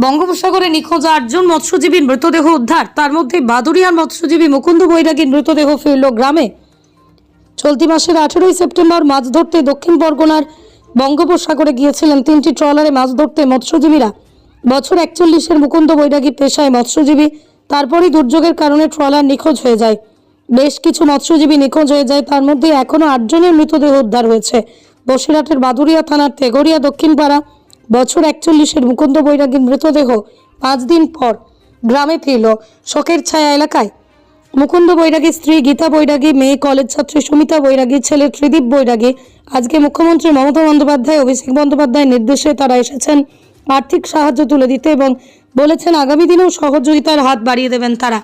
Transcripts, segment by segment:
বঙ্গোপসাগরে নিখোঁজ আটজন মৎস্যজীবীর মৃতদেহ উদ্ধার। তার মধ্যে বাদুরিয়ার মৎস্যজীবী মুকুন্দ বৈরাগীর মৃতদেহ ফিরল গ্রামে। চলতি মাসের আঠেরোই সেপ্টেম্বর মাছ ধরতে দক্ষিণ পরগনার বঙ্গোপসাগরে গিয়েছিলেন তিনটি ট্রলারে মাছ ধরতে মৎস্যজীবীরা। বছর একচল্লিশের মুকুন্দ বৈরাগী পেশায় মৎস্যজীবী, তারপরই দুর্যোগের কারণে ট্রলার নিখোঁজ হয়ে যায়। বেশ কিছু মৎস্যজীবী নিখোঁজ হয়ে যায়, তার মধ্যে এখনও আটজনের মৃতদেহ উদ্ধার হয়েছে। বসিরহাটের বাদুরিয়া থানার তেগরিয়া দক্ষিণপাড়া বছর একচল্লিশের মুকুন্দ বৈরাগীর মৃতদেহ পাঁচ দিন পর গ্রামে ফিরল শোকের ছায়া এলাকায়। মুকুন্দ বৈরাগীর স্ত্রী গীতা বৈরাগী, মেয়ে কলেজ ছাত্রী সুমিতা বৈরাগী, ছেলে ত্রিদীপ বৈরাগী। আজকে মুখ্যমন্ত্রী মমতা বন্দ্যোপাধ্যায়, অভিষেক বন্দ্যোপাধ্যায়ের নির্দেশে তারা এসেছেন আর্থিক সাহায্য তুলে দিতে এবং বলেছেন আগামী দিনেও সহযোগিতার হাত বাড়িয়ে দেবেন তারা।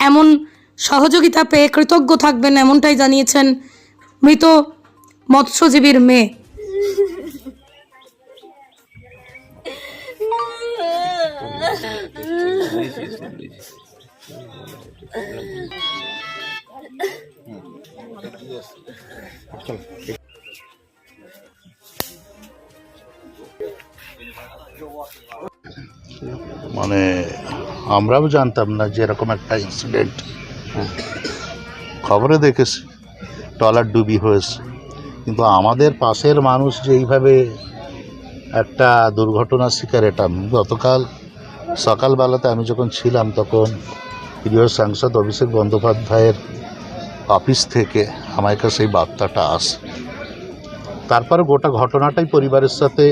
এমন সহযোগিতা পেয়ে কৃতজ্ঞ থাকবেন এমনটাই জানিয়েছেন মৃত মৎস্যজীবীর মেয়ে। মানে আমরাও জানতাম না যে এরকম একটা ইনসিডেন্ট খবরে দেখেছি ট্রলার ডুবি হয়েছে। কিন্তু আমাদের পাশের মানুষ যে এইভাবে একটা দুর্ঘটনার শিকার, এটা গতকাল সকালবেলাতে আমি যখন ছিলাম, তখন প্রিয় সাংসদ অভিষেক বন্দ্যোপাধ্যায়ের অফিস থেকে আমার কাছে এই বার্তাটা আসে। তারপরে গোটা ঘটনাটাই পরিবারের সাথে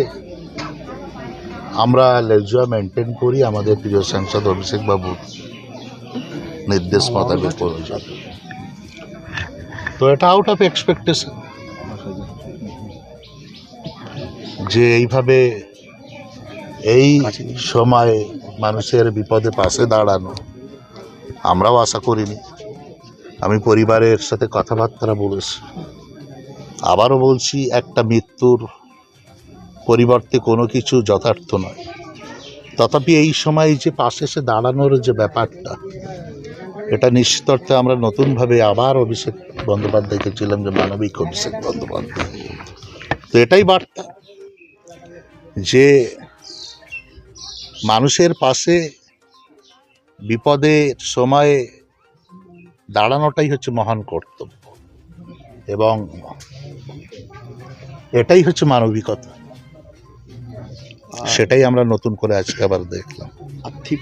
আমরা লেজুয়া মেনটেন করি, আমাদের প্রিয় সাংসদ অভিষেক বাবুর নির্দেশ প্রয়োজন। তো এটা আউট অফ এক্সপেকটেশন যে এইভাবে এই সময় মানুষের বিপদে পাশে দাঁড়ানো। আমরাও আশা করিনি। আমি পরিবারের সাথে কথাবার্তা বলেছি। আবারও বলছি, একটা মৃত্যুর পরিবর্তে কোনো কিছু যথার্থ নয়। তথাপি এই সময় যে পাশে এসে দাঁড়ানোর যে ব্যাপারটা, এটা নিশ্চিত অর্থে আমরা নতুনভাবে আবার অভিষেক বন্দ্যোপাধ্যায়কে ছিলাম যে মানবিক অভিষেক বন্দ্যোপাধ্যায়। তো এটাই বার্তা যে মানুষের পাশে বিপদের সময়ে দাঁড়ানোটাই হচ্ছে মহান কর্তব্য। এবং এটাই হচ্ছে মানবিকতা। সেটাই আমরা নতুন করে আজকে আবার দেখলাম। আর্থিক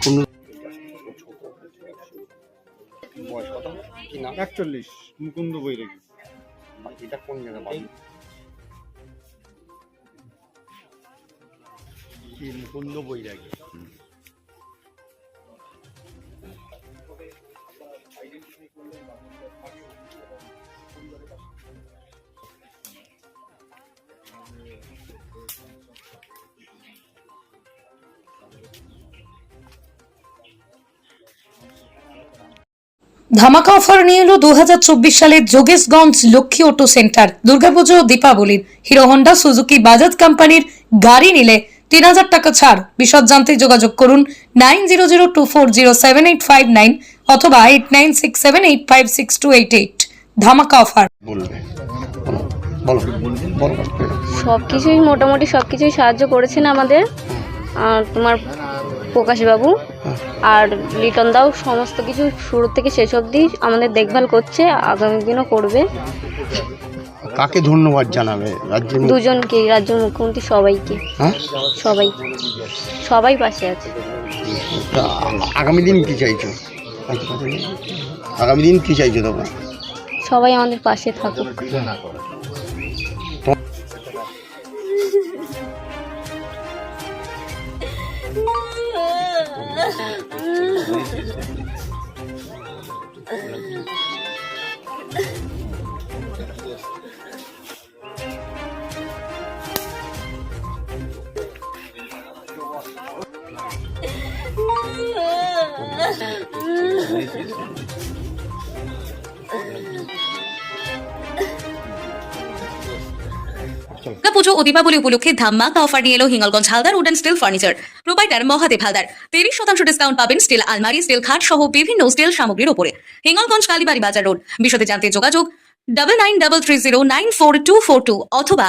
একচল্লিশ। মুকুন্দ বৈরাগী। এটা কোন জায়গা মুকুন্দ বৈরাগী? ধামাকা অফার নিয়ে এলো দু সালের যোগেশগঞ্জ লক্ষ্মী অটো সেন্টার। দুর্গাপুজো দীপাবলির। হিরো হন্ডা, সুজুকি, বাজাজ কোম্পানির গাড়ি নিলে তিন হাজার টাকা ছাড়। বিশদ জানতে যোগাযোগ করুন nine zero zero two four zero seven eight five nine অথবা eight nine six seven eight five six two eight eight. ধামাকা অফার সব কিছুই মোটামুটি সব কিছুই সাহায্য করেছেন আমাদের। আর তোমার প্রকাশবাবু। আর লিটন দাও সমস্ত কিছু শুরু থেকে শেষ অবধি আমাদের দেখভাল করছে। আগামী দিনও করবে। কাকে ধন্যবাদ জানাবে? রাজ্যের দুজনকে রাজ্য মুখ্যমন্ত্রী সবাইকে। হ্যাঁ? সবাই। সবাই পাশে আছে। তা আগামী দিন কি চাইছো? আগামী দিন কি চাইছো তোমরা? সবাই আমাদের পাশে থাকুক। পুজো ও উপলক্ষে ধামাকা অফার এলো Hingalganj Haldar wooden steel furniture provider Mahadev Haldar তিরিশ শতাংশ ডিসকাউন্ট পাবেন স্টিল আলমারি স্টিল খাট সহ বিভিন্ন স্টিল সামগ্রীর উপরে। হিঙ্গলগঞ্জ কালীবাড়ি বাজার রোড বিশদে জানতে যোগাযোগ double nine double three zero nine four two four two অথবা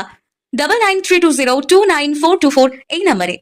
double nine three two zero two nine four two four এই নম্বরে